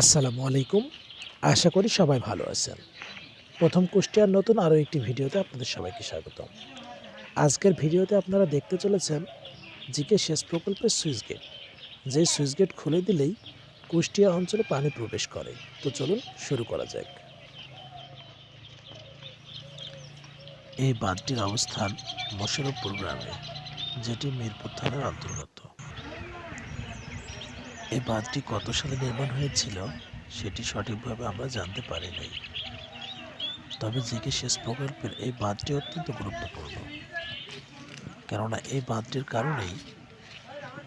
আসসালামু আলাইকুম। আশা করি সবাই ভালো আছেন। প্রথম কুষ্টিয়ার নতুন আরও একটি ভিডিওতে আপনাদের সবাইকে স্বাগতম। আজকের ভিডিওতে আপনারা দেখতে চলেছেন জিকে শেষ প্রকল্পের সুইচ গেট। যে সুইচ গেট খুলে দিলেই কুষ্টিয়া অঞ্চলে পানি প্রবেশ করে। তো চলুন শুরু করা যাক। এই বাঁধটির অবস্থান মোশারফপুর গ্রামে, যেটি মিরপুর থানার অন্তর্গত। এই বাঁধটি কত সালে নির্মাণ হয়েছিল সেটি সঠিকভাবে আমরা জানতে পারি নাই। তবে জিকে শেষ প্রকল্পের এই বাঁধটি অত্যন্ত গুরুত্বপূর্ণ। কেননা এই বাঁধটির কারণেই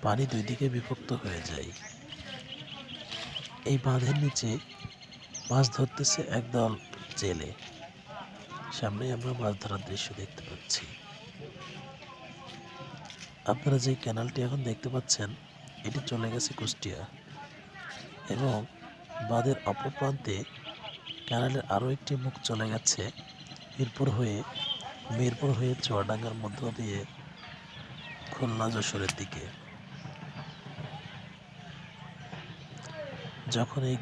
পানি দুই দিকে বিভক্ত হয়ে যায়। এই বাঁধের নিচে মাছ ধরতেছে একদল জেলে। সামনে আমরা মাছ ধরার দৃশ্য দেখতে পাচ্ছি। আপনারা যে ক্যানালটি এখন দেখতে পাচ্ছেন এটি চলে গেছে কুষ্টিয়া এবং বাঁধের অপর প্রান্তে ক্যানালের আরও একটি মুখ চলে গেছে মিরপুর হয়ে মিরপুর হয়ে চুয়াডাঙ্গার মধ্য দিয়ে খুলনা যশোরের দিকে। যখন এই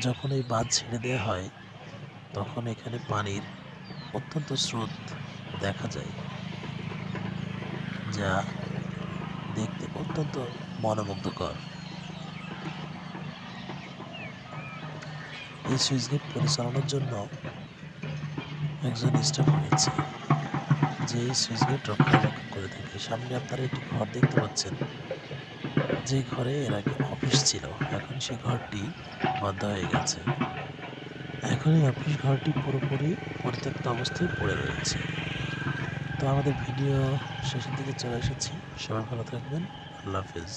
যখন এই বাঁধ ছেড়ে দেওয়া হয়, তখন এখানে পানির অত্যন্ত স্রোত দেখা যায়, যা দেখতে অত্যন্ত মনোমুগ্ধকর। এই সুইচ গেট পরিচালনার জন্য একজন স্টাফ রয়েছে, যে এই সুইচ গেট রক্ষণাবেক্ষণ করে থাকে। সামনে আপনারা একটি ঘর দেখতে পাচ্ছেন, যে ঘরে এর আগে অফিস ছিল। এখন সেই ঘরটি বন্ধ হয়ে গেছে। এখন এই অফিস ঘরটি পুরোপুরি পরিত্যক্ত অবস্থায় পড়ে রয়েছে। তো আমাদের ভিডিও শেষের দিকে চলে এসেছি। সবাই ভালো থাকবেন। আল্লাহ হাফিজ।